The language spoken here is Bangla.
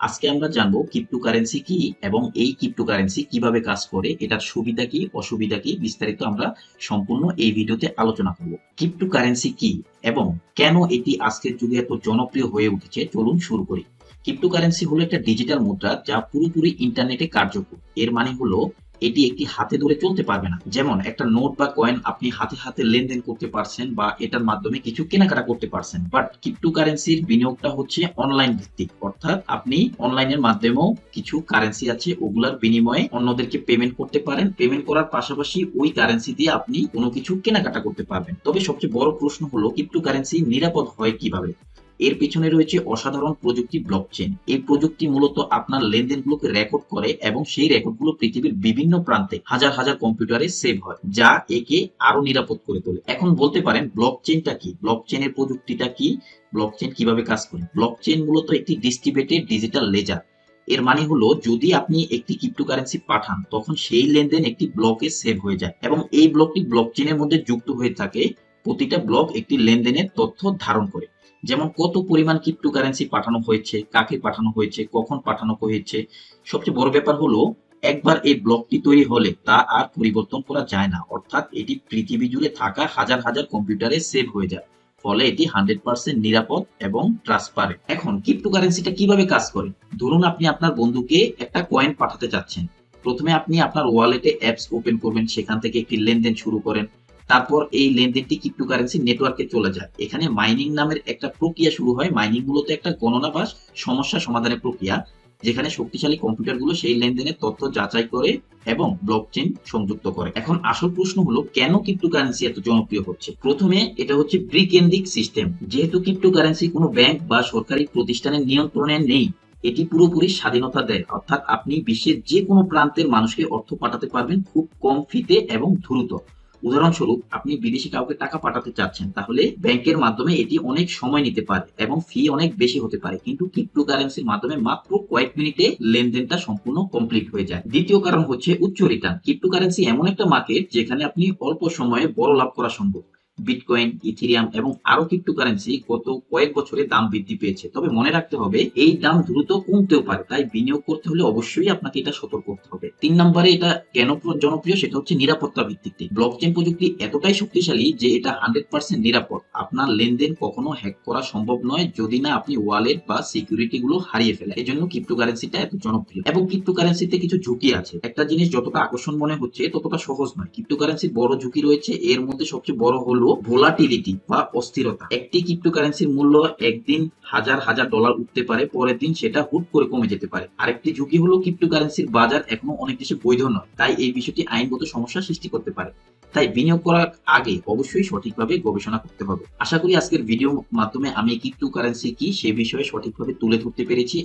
আজকে আমরা জানব ক্রিপ্টোকারেন্সি কি এবং এই ক্রিপ্টোকারেন্সি কীভাবে কাজ করে, এটার সুবিধা কি, অসুবিধা কি, বিস্তারিত আমরা সম্পূর্ণ এই ভিডিওতে আলোচনা করব। ক্রিপ্টোকারেন্সি কি এবং কেন এটি আজকের যুগে এত জনপ্রিয় হয়ে উঠেছে, চলুন শুরু করি। ক্রিপ্টোকারেন্সি হলো একটা ডিজিটাল মুদ্রা যা পুরোপুরি ইন্টারনেটে কার্যকর। এর মানে হলো এটি একটি হাতে ধরে চলতে পারবে না। যেমন, একটা নোট বা কয়েন আপনি হাতে হাতে লেনদেন করতে পারছেন বা এটার মাধ্যমে কিছু কেনাকাটা করতে পারছেন। বাট ক্রিপ্টোকারেন্সির বিনিয়োগটা হচ্ছে অনলাইন ভিত্তিক। অর্থাৎ আপনি অনলাইনের মাধ্যমেও কিছু কারেন্সি আছে, ওগুলার বিনিময়ে অন্যদেরকে পেমেন্ট করতে পারেন। পেমেন্ট করার পাশাপাশি ওই কারেন্সি দিয়ে আপনি কোনো কিছু কেনাকাটা করতে পারবেন। তবে সবচেয়ে বড় প্রশ্ন হলো ক্রিপ্টোকারেন্সি নিরাপদ হয় কীভাবে? এর পেছনে রয়েছে অসাধারণ প্রযুক্তি ব্লকচেন এই প্রযুক্তি মূলত আপনার লেনদেনগুলোকে রেকর্ড করে এবং সেই রেকর্ডগুলো পৃথিবীর বিভিন্ন প্রান্তে হাজার হাজার কম্পিউটারে সেভ হয়, যা একে আরও নিরাপদ করে তোলে। এখন বলতে পারেন ব্লকচেনটা কি? ব্লকচেনের প্রযুক্তিটা কি? ব্লকচেন কীভাবে কাজ করে? ব্লকচেন মূলত একটি ডিস্ট্রিবিউটেড ডিজিটাল লেজার এর মানে হলো, যদি আপনি একটি ক্রিপ্টোকারেন্সি পাঠান, তখন সেই লেনদেন একটি ব্লকে সেভ হয়ে যায় এবং এই ব্লকটি ব্লকচেনের মধ্যে যুক্ত হয়ে থাকে, প্রতিটা ব্লক একটি লেনদেনের তথ্য ধারণ করে। যেমন কত পরিমাণ ক্রিপ্টোকারেন্সি পাঠানো হয়েছে, কাকে পাঠানো হয়েছে, কখন পাঠানো হয়েছে, সবচেয়ে বড় ব্যাপার হলো একবার এই ব্লকটি তৈরি হলে তা আর পরিবর্তন করা যায় না। অর্থাৎ এটি পৃথিবী জুড়ে থাকা হাজার হাজার কম্পিউটারে সেভ হয়ে যায়, ফলে এটি হান্ড্রেড পার্সেন্ট নিরাপদ এবং ট্রান্সপারেন্ট এখন ক্রিপ্টোকারেন্সিটা কীভাবে কাজ করে? ধরুন আপনি আপনার বন্ধুকে একটা কয়েন পাঠাতে চাচ্ছেন। প্রথমে আপনি আপনার ওয়ালেটে অ্যাপস ওপেন করবেন, সেখান থেকে একটি লেনদেন শুরু করেন। তারপর এই লেনদেনটি ক্রিপ্টোকারেন্সি নেটওয়ার্কে চলে যায়। এখানে মাইনিং নামের একটা প্রক্রিয়া শুরু হয়। মাইনিং মূলত একটা গণনা বা সমস্যা সমাধানের প্রক্রিয়া, যেখানে শক্তিশালী কম্পিউটারগুলো সেই লেনদেনের তথ্য যাচাই করে এবং ব্লকচেন সংযুক্ত করে। এখন আসল প্রশ্ন হলো, কেন ক্রিপ্টোকারেন্সি এত জনপ্রিয় হচ্ছে? প্রথমে এটা হচ্ছে প্রিকেন্দ্রিক সিস্টেম যেহেতু ক্রিপ্টোকারেন্সি কোনো ব্যাংক বা সরকারি প্রতিষ্ঠানের নিয়ন্ত্রণে নেই, এটি পুরোপুরি স্বাধীনতা দেয়। অর্থাৎ আপনি বিশ্বের যে কোনো প্রান্তের মানুষকে অর্থ পাঠাতে পারবেন খুব কম ফিতে এবং দ্রুত। উদাহরণস্বরূপ, আপনি বিদেশি কাউকে টাকা পাঠাতে চাচ্ছেন, তাহলে ব্যাংকের মাধ্যমে এটি অনেক সময় নিতে পারে এবং ফি অনেক বেশি হতে পারে। কিন্তু ক্রিপ্টোকারেন্সির মাধ্যমে মাত্র কয়েক মিনিটে লেনদেনটা সম্পূর্ণ কমপ্লিট হয়ে যায়। দ্বিতীয় কারণ হচ্ছে উচ্চ রিটার্ন ক্রিপ্টোকারেন্সি এমন একটা মার্কেট যেখানে আপনি অল্প সময়ে বড় লাভ করা সম্ভব। বিটকয়েন ইথিরিয়াম এবং আরও ক্রিপ্টোকারেন্সি গত কয়েক বছরে দাম বৃদ্ধি পেয়েছে। তবে মনে রাখতে হবে, এই দাম দ্রুত কমতেও পারে, তাই বিনিয়োগ করতে হলে অবশ্যই আপনাকে এটা সতর্ক করতে হবে। তিন নম্বরে এটা কেন জনপ্রিয় সেটা হচ্ছে নিরাপত্তা ভিত্তিক ব্লকচেন প্রযুক্তি এতটাই শক্তিশালী যে এটা হান্ড্রেড পার্সেন্ট নিরাপদ। আপনার লেনদেন কখনো হ্যাক করা সম্ভব নয়, যদি না আপনি ওয়ালেট বা সিকিউরিটি গুলো হারিয়ে ফেলেন। এই জন্য ক্রিপ্টোকারেন্সিটা এত জনপ্রিয়। এবং ক্রিপ্টোকারেন্সিতে কিছু ঝুঁকি আছে। একটা জিনিস যতটা আকর্ষণ মনে হচ্ছে, ততটা সহজ নয়। ক্রিপ্টোকারেন্সির বড় ঝুঁকি রয়েছে, এর মধ্যে সবচেয়ে বড় হলো ভোলাটিলিটি বা অস্থিরতা। একটি ক্রিপ্টোকারেন্সির মূল্য একদিন হাজার হাজার ডলার উঠতে পারে, পরের দিন সেটা হুট করে কমে যেতে পারে। আরেকটি ঝুঁকি হলো ক্রিপ্টোকারেন্সির বাজার এখনও অনেক দেশে বৈধ নয়, তাই এই বিষয়টি আইনগত সমস্যা সৃষ্টি করতে পারে। তাই বিনিয়োগ করার আগে অবশ্যই সঠিকভাবে গবেষণা করতে হবে। আশা করি আজকের ভিডিও মাধ্যমে আমি ক্রিপ্টোকারেন্সি কি সে বিষয়ে সঠিকভাবে তুলে ধরতে পেরেছি।